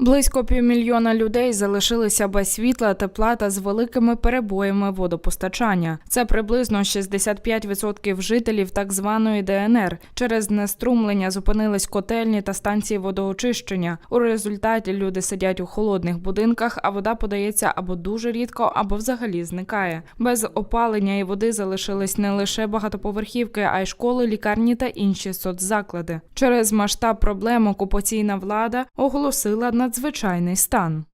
Близько півмільйона людей залишилися без світла, тепла та з великими перебоями водопостачання. Це приблизно 65% жителів так званої ДНР. Через знеструмлення зупинились котельні та станції водоочищення. У результаті люди сидять у холодних будинках, а вода подається або дуже рідко, або взагалі зникає. Без опалення і води залишились не лише багатоповерхівки, а й школи, лікарні та інші соцзаклади. Через масштаб проблем окупаційна влада оголосила надзвичайний стан.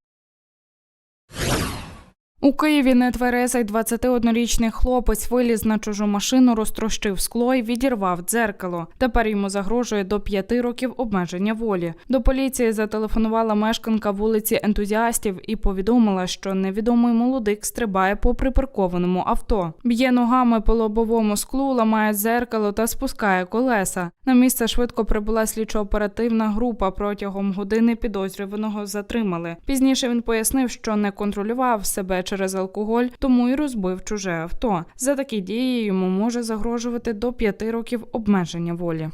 У Києві нетверезий 21-річний хлопець виліз на чужу машину, розтрощив скло і відірвав дзеркало. Тепер йому загрожує до п'яти років обмеження волі. До поліції зателефонувала мешканка вулиці ентузіастів і повідомила, що невідомий молодик стрибає по припаркованому авто. Б'є ногами по лобовому склу, ламає дзеркало та спускає колеса. На місце швидко прибула слідчо-оперативна група. Протягом години підозрюваного затримали. Пізніше він пояснив, що не контролював себе через алкоголь, тому й розбив чуже авто. За такі дії йому може загрожувати до п'яти років обмеження волі.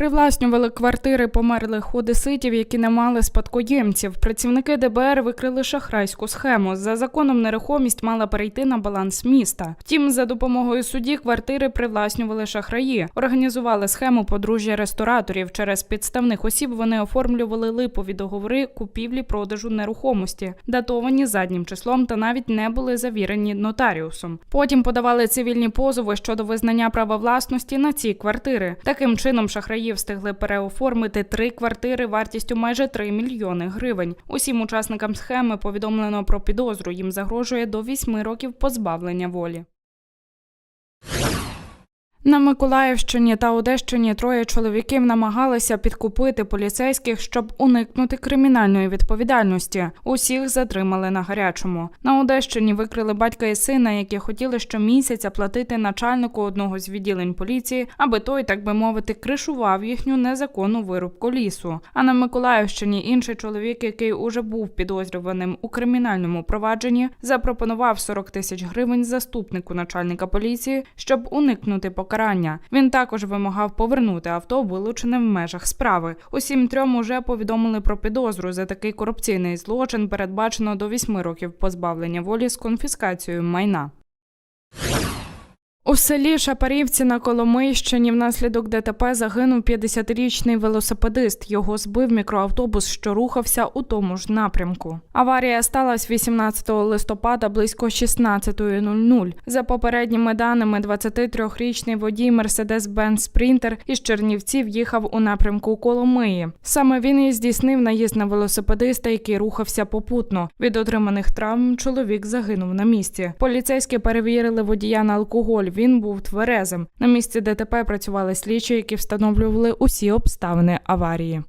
Привласнювали квартири померлих одеситів, які не мали спадкоємців. Працівники ДБР викрили шахрайську схему. За законом нерухомість мала перейти на баланс міста. Втім, за допомогою судді квартири привласнювали шахраї. Організували схему подружжя рестораторів. Через підставних осіб вони оформлювали липові договори купівлі-продажу нерухомості, датовані заднім числом та навіть не були завірені нотаріусом. Потім подавали цивільні позови щодо визнання права власності на ці квартири. Таким чином шахраї встигли переоформити три квартири вартістю майже 3 мільйони гривень. Усім учасникам схеми повідомлено про підозру. Їм загрожує до 8 років позбавлення волі. На Миколаївщині та Одещині троє чоловіків намагалися підкупити поліцейських, щоб уникнути кримінальної відповідальності. Усіх затримали на гарячому. На Одещині викрили батька і сина, які хотіли щомісяця платити начальнику одного з відділень поліції, аби той, так би мовити, кришував їхню незаконну вирубку лісу. А на Миколаївщині інший чоловік, який уже був підозрюваним у кримінальному провадженні, запропонував 40 тисяч гривень заступнику начальника поліції, щоб уникнути покарання. Він також вимагав повернути авто, вилучене в межах справи. Усім трьом уже повідомили про підозру за такий корупційний злочин. Передбачено до 8 років позбавлення волі з конфіскацією майна. У селі Шапарівці на Коломийщині внаслідок ДТП загинув 50-річний велосипедист. Його збив мікроавтобус, що рухався у тому ж напрямку. Аварія сталася 18 листопада близько 16.00. За попередніми даними, 23-річний водій Mercedes-Benz Sprinter із Чернівців їхав у напрямку Коломиї. Саме він і здійснив наїзд на велосипедиста, який рухався попутно. Від отриманих травм чоловік загинув на місці. Поліцейські перевірили водія на алкоголь. Він був тверезим. На місці ДТП працювали слідчі, які встановлювали усі обставини аварії.